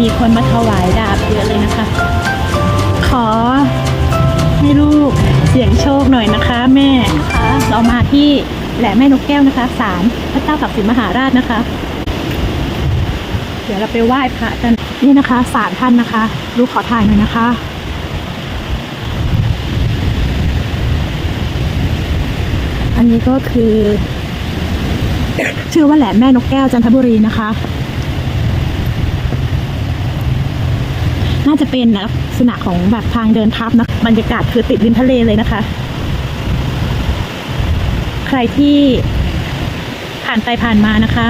มีคนมาถวายดาบเยอะเลยนะคะ ขอให้ลูกเสี่ยงโชคหน่อยนะคะ แม่นะคะเรามาที่แหลมแม่นกแก้วนะคะศาลพระเจ้าตักสินมหาราชนะคะ เดี๋ยวเราไปไหว้พระกันนี่นะคะศาลท่านนะคะ ลูกขอถ่ายหน่อยนะคะอันนี้ก็คือ ชื่อว่าแหลมแม่นกแก้วจันทบุรีนะคะ น่าจะเป็นลักษณะของแบบทางเดินทับนะบรรยากาศคือติดริมทะเลเลยนะคะ ใครที่ผ่านไปผ่านมานะคะ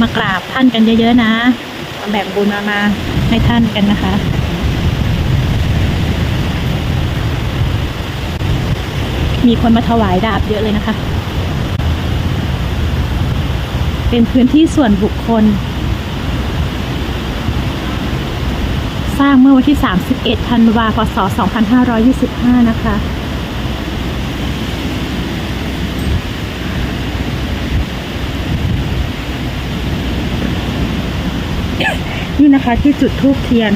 มากราบท่านกันเยอะๆนะแบ่งบุญมามาให้ท่านกันนะคะมีคนมาถวายดาบเยอะเลยนะคะ เป็นพื้นที่ส่วนบุคคล สร้าง เมื่อวันที่ 31 ธันวาคมพศ 2525 นะคะ นี่นะคะที่จุดทูบเทียน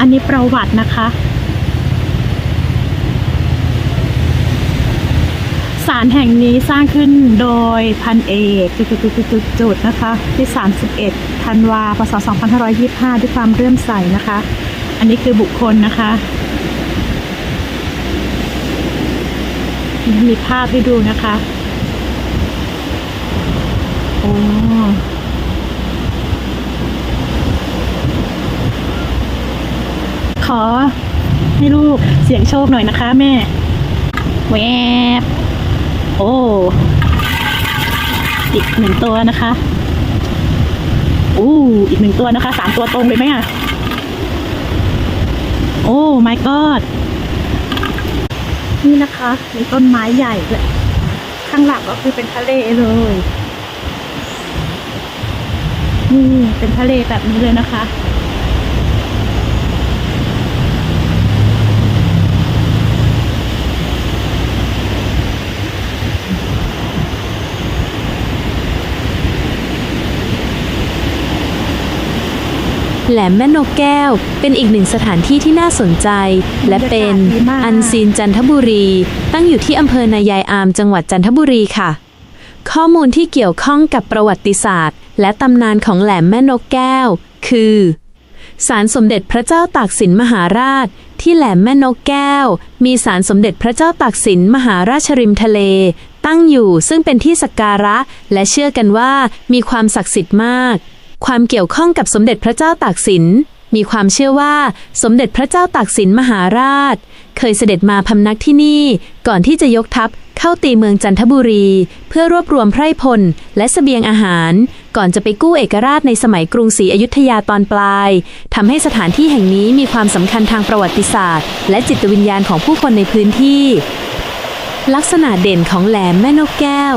อันนี้ประวัตินะคะ ศาลแห่งนี้สร้างขึ้นโดยพันเอกจุดๆๆๆนะคะที่ 31 ธันวาพศ 2525 ด้วยความเรื่อมใสนะคะ อันนี้คือบุคคลนะคะ มีภาพให้ดูนะคะ โอ้ขอให้ลูกเสียงโชคหน่อยนะคะแม่แวบ โอ้อีกหนึ่งตัวนะคะอู้อีกหนึ่งตัวนะคะสามตัวตรงเลยไหมอะ โอ้ my god นี่นะคะมีต้นไม้ใหญ่เลยข้างหลังก็คือเป็นทะเลเลยนี่เป็นทะเลแบบนี้เลยนะคะ แหลมแม่นกแก้ว เป็นอีกหนึ่งสถานที่ที่น่าสนใจ และเป็นอันซีนจันทบุรี ตั้งอยู่ที่อำเภอนายายอามจังหวัดจันทบุรีค่ะ ข้อมูลที่เกี่ยวข้องกับประวัติศาสตร์ และตำนานของแหลมแม่นกแก้ว คือศาลสมเด็จพระเจ้าตากสินมหาราช ที่แหลมแม่นกแก้ว มีศาลสมเด็จพระเจ้าตากสินมหาราชริมทะเล ตั้งอยู่ซึ่งเป็นที่สักการะ และเชื่อกันว่ามีความศักดิ์สิทธิ์มาก ความเกี่ยวข้องกับสมเด็จพระเจ้าตากสิน มีความเชื่อว่าสมเด็จพระเจ้าตากสินมหาราช เคยเสด็จมาพำนักที่นี่ ก่อนที่จะยกทัพเข้าตีเมืองจันทบุรี เพื่อรวบรวมไพร่พลและเสบียงอาหาร ก่อนจะไปกู้เอกราชในสมัยกรุงศรีอยุธยาตอนปลายทำให้สถานที่แห่งนี้มีความสำคัญทางประวัติศาสตร์ และจิตวิญญาณของผู้คนในพื้นที่ ลักษณะเด่นของแหลมแม่นกแก้ว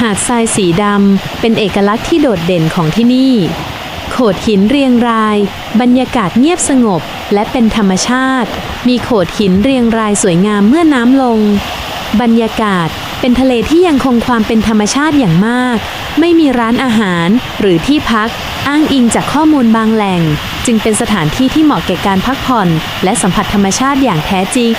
หาดทรายสีดำเป็นเอกลักษณ์ที่โดดเด่นของที่นี่ โขดหินเรียงราย บรรยากาศเงียบสงบและเป็นธรรมชาติ มีโขดหินเรียงรายสวยงามเมื่อน้ำลง บรรยากาศเป็นทะเลที่ยังคงความเป็นธรรมชาติอย่างมาก ไม่มีร้านอาหารหรือที่พัก อ้างอิงจากข้อมูลบางแหล่ง จึงเป็นสถานที่ที่เหมาะแก่การพักผ่อน และสัมผัสธรรมชาติอย่างแท้จริง